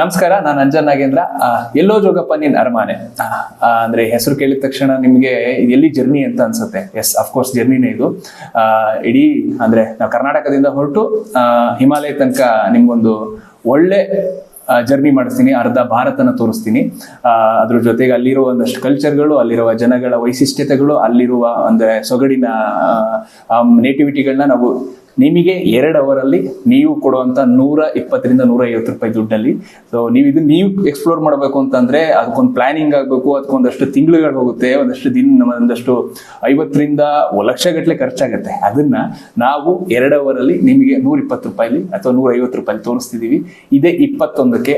ನಮಸ್ಕಾರ, ನಾನು ಅಂಜನ್ ನಾಗೇಂದ್ರ. ಎಲ್ಲೋ ಜೋಗಪ್ಪ, ನೀನ್ ಅರಮಾನೆ. ಅಂದ್ರೆ ಹೆಸರು ಕೇಳಿದ ತಕ್ಷಣ ನಿಮ್ಗೆ ಎಲ್ಲಿ ಜರ್ನಿ ಅಂತ ಅನ್ಸುತ್ತೆ? ಎಸ್ ಅಫ್ಕೋರ್ಸ್ ಜರ್ನಿನೇ ಇದು. ಇಡೀ, ಅಂದ್ರೆ ನಾವು ಕರ್ನಾಟಕದಿಂದ ಹೊರಟು ಹಿಮಾಲಯ ತನಕ ನಿಮ್ಗೊಂದು ಒಳ್ಳೆ ಜರ್ನಿ ಮಾಡಿಸ್ತೀನಿ. ಅರ್ಧ ಭಾರತನ ತೋರಿಸ್ತೀನಿ. ಅದ್ರ ಜೊತೆಗೆ ಅಲ್ಲಿರುವ ಒಂದಷ್ಟು ಕಲ್ಚರ್ಗಳು ಅಲ್ಲಿರುವ ಜನಗಳ ವೈಶಿಷ್ಟ್ಯತೆಗಳು, ಅಲ್ಲಿರುವ, ಅಂದ್ರೆ ಸೊಗಡಿನ ನೇಟಿವಿಟಿಗಳನ್ನ ನಾವು ನಿಮಗೆ ಎರಡು ಅವರಲ್ಲಿ ನೀವು ಕೊಡುವಂತ ನೂರ ಇಪ್ಪತ್ತರಿಂದ ನೂರ ಐವತ್ತು ರೂಪಾಯಿ ದುಡ್ಡಲ್ಲಿ. ಸೊ ನೀವು ಇದು ನೀವು ಎಕ್ಸ್ಪ್ಲೋರ್ ಮಾಡಬೇಕು ಅಂತಂದರೆ ಅದಕ್ಕೊಂದು ಪ್ಲಾನಿಂಗ್ ಆಗಬೇಕು, ಅದಕ್ಕೊಂದಷ್ಟು ತಿಂಗಳುಗಳು ಹೋಗುತ್ತೆ, ಒಂದಷ್ಟು ದಿನ, ಒಂದಷ್ಟು ಐವತ್ತರಿಂದ ಲಕ್ಷಗಟ್ಟಲೆ ಖರ್ಚಾಗುತ್ತೆ. ಅದನ್ನ ನಾವು ಎರಡು ಅವರಲ್ಲಿ ನಿಮಗೆ ನೂರ ಇಪ್ಪತ್ತು ರೂಪಾಯಿಲಿ ಅಥವಾ ನೂರ ಐವತ್ತು ರೂಪಾಯಿ ತೋರಿಸ್ತಿದ್ದೀವಿ ಇದೇ ಇಪ್ಪತ್ತೊಂದಕ್ಕೆ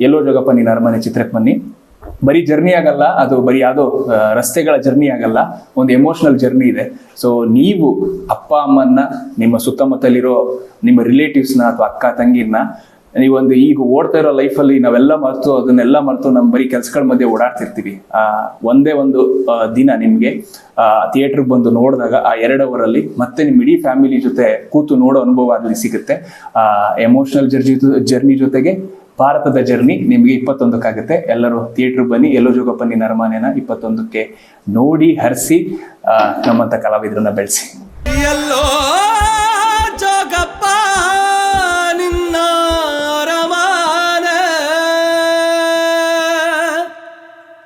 ಎಲ್ಲೋ ಜೋಗಪ್ಪ ನೀನು ಅರಮನೆ ಚಿತ್ರಕ್ಕೆ ಬನ್ನಿ. ಬರೀ ಜರ್ನಿ ಆಗಲ್ಲ ಅದು ಬರೀ ಯಾವುದೋ ರಸ್ತೆಗಳ ಜರ್ನಿ ಆಗಲ್ಲ ಒಂದು ಎಮೋಷನಲ್ ಜರ್ನಿ ಇದೆ. ಸೊ ನೀವು ಅಪ್ಪ ಅಮ್ಮನ್ನ ನಿಮ್ಮ ಸುತ್ತಮುತ್ತಲಿರೋ ನಿಮ್ಮ ರಿಲೇಟಿವ್ಸ್ನ ಅಥವಾ ಅಕ್ಕ ತಂಗಿನ ನೀವೊಂದು ಈಗ ಓಡ್ತಾ ಇರೋ ಲೈಫಲ್ಲಿ ನಾವೆಲ್ಲ ಮರೆತು ಅದನ್ನೆಲ್ಲ ಮರೆತು ನಮ್ಮ ಬರೀ ಕೆಲಸಗಳ ಮಧ್ಯೆ ಓಡಾಡ್ತಿರ್ತೀವಿ. ಆ, ಒಂದೇ ಒಂದು ದಿನ ನಿಮಗೆ ಥಿಯೇಟ್ರಿಗೆ ಬಂದು ನೋಡಿದಾಗ ಆ ಎರಡು ಅವರಲ್ಲಿ ಮತ್ತೆ ನಿಮ್ಮ ಇಡೀ ಫ್ಯಾಮಿಲಿ ಜೊತೆ ಕೂತು ನೋಡೋ ಅನುಭವ ಅಲ್ಲಿ ಸಿಗುತ್ತೆ. ಎಮೋಷನಲ್ ಜರ್ಜಿ ಜರ್ನಿ ಜೊತೆಗೆ ಭಾರತದ ಜರ್ನಿ ನಿಮಗೆ ಇಪ್ಪತ್ತೊಂದಕ್ಕಾಗುತ್ತೆ. ಎಲ್ಲರೂ ಥಿಯೇಟ್ರ್ ಬನ್ನಿ, ಎಲ್ಲೋ ಜೋಗಪ್ಪನಿ ನರಮಾನೆನ ಇಪ್ಪತ್ತೊಂದಕ್ಕೆ ನೋಡಿ, ಹರಿಸಿ ನಮ್ಮಂಥ ಕಲಾವಿದರನ್ನ ಬೆಳೆಸಿ. ಎಲ್ಲೋ